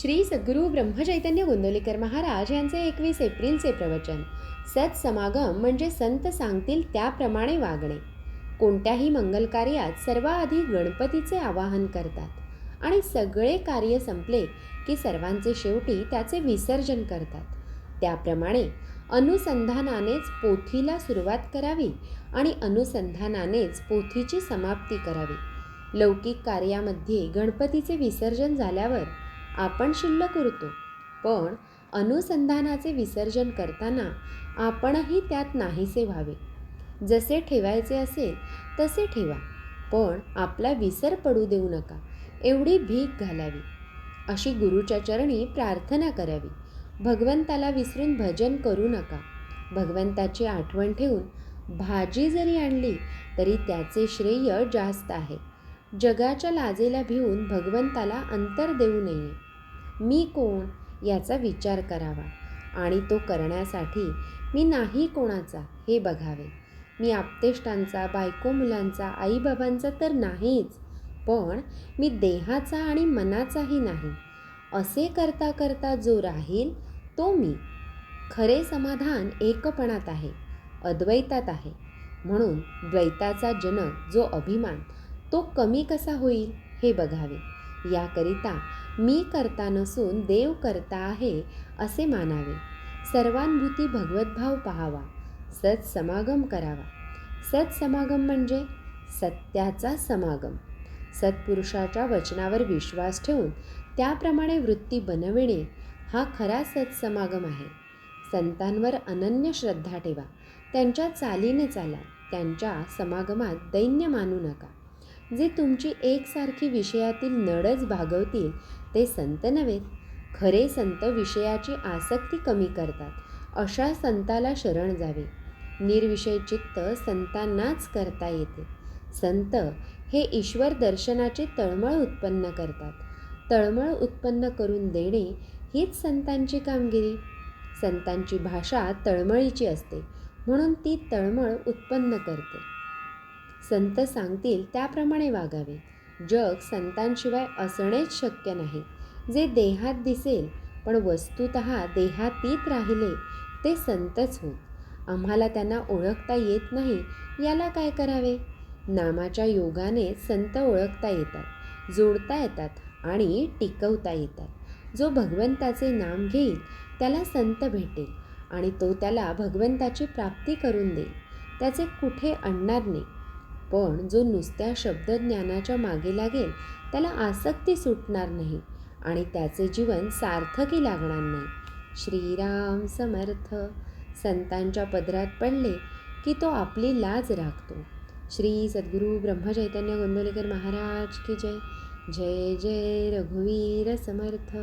श्री सद्गुरू ब्रह्मचैतन्य गोंदवलेकर महाराज यांचे एकवीस एप्रिलचे प्रवचन. सत्समागम म्हणजे संत सांगतील त्याप्रमाणे वागणे. कोणत्याही मंगल कार्यात सर्वाआधी गणपतीचे आवाहन करतात. आणि सगळे कार्य संपले की सर्वांचे शेवटी त्याचे विसर्जन करतात. त्याप्रमाणे अनुसंधानानेच पोथीला सुरुवात करावी आणि अनुसंधानानेच पोथीची समाप्ती करावी. लौकिक कार्यामध्ये गणपतीचे विसर्जन झाल्यावर आपण शिल्लक उरतो. पण अनुसंधानाचे विसर्जन करताना आपणही त्यात नाहीसे व्हावे. जसे ठेवायचे असेल तसे ठेवा. पण आपला विसर पडू देऊ नका. एवढी भीक घालावी. अशी गुरुच्या चरणी प्रार्थना करावी. भगवंताला विसरून भजन करू नका. भगवंताची आठवण ठेवून भाजी जरी आणली तरी त्याचे श्रेय जास्त आहे. जगाच्या लाजेला भिवून भगवंताला अंतर देऊ नये. मी कोण याचा विचार करावा आणि तो करण्यासाठी मी नाही कोणाचा हे बघावे. मी आपतेष्टांचा बायको मुलांचा आईबाबांचा तर नाहीच पण मी देहाचा आणि मनाचाही नाही. असे करता करता जो राहील तो मी. खरे समाधान एकपणात आहे अद्वैतात आहे. म्हणून द्वैताचा जनक जो अभिमान तो कमी कसा होईल हे बघावे. याकरिता मी करता नसून देव करता आहे असे मानावे. सर्वानुभूती भगवतभाव पहावा. सत्समागम करावा. सत्समागम म्हणजे सत्याचा समागम. सत्पुरुषाच्या वचनावर विश्वास ठेवून त्याप्रमाणे वृत्ती बनविणे हा खरा सत्समागम आहे. संतांवर अनन्य श्रद्धा ठेवा. त्यांच्या चालीने चाला. त्यांच्या समागमात दैन्य मानू नका. जे तुमची एकसारखी विषयातील नडच भागवतील ते संत नव्हेत खरे संत विषयाची आसक्ती कमी करतात. अशा संताला शरण जावे. निर्विषय चित्त संतांनाच करता येते. संत हे ईश्वर दर्शनाचे तळमळ उत्पन्न करतात. तळमळ उत्पन्न करून देणे हीच संतांची कामगिरी. संतांची भाषा तळमळीची असते म्हणून ती तळमळ उत्पन्न करते. संत सांगतील त्याप्रमाणे वागावे. जग संतांशिवाय असणेच शक्य नाही. जे देहात दिसेल पण वस्तुत देहातीत राहिले ते संतच होत. आम्हाला त्यांना ओळखता येत नाही याला काय करावे? नामाच्या योगाने संत ओळखता येतात जोडता येतात आणि टिकवता येतात. जो भगवंताचे नाम घेईल त्याला संत भेटेल आणि तो त्याला भगवंताची प्राप्ती करून देईल. त्याचे कुठे आणणार नाही. पण जो नुसत्या शब्दज्ञानाच्या मागे लागेल त्याला आसक्ती सुटणार नाही आणि त्याचे जीवन सार्थकी लागणार नाही. श्रीराम समर्थ. संतांच्या पदरात पडले की तो आपली लाज राखतो. श्री सद्गुरू ब्रह्मचैतन्य गोंदवलेकर महाराज की जय. जय जय रघुवीर समर्थ.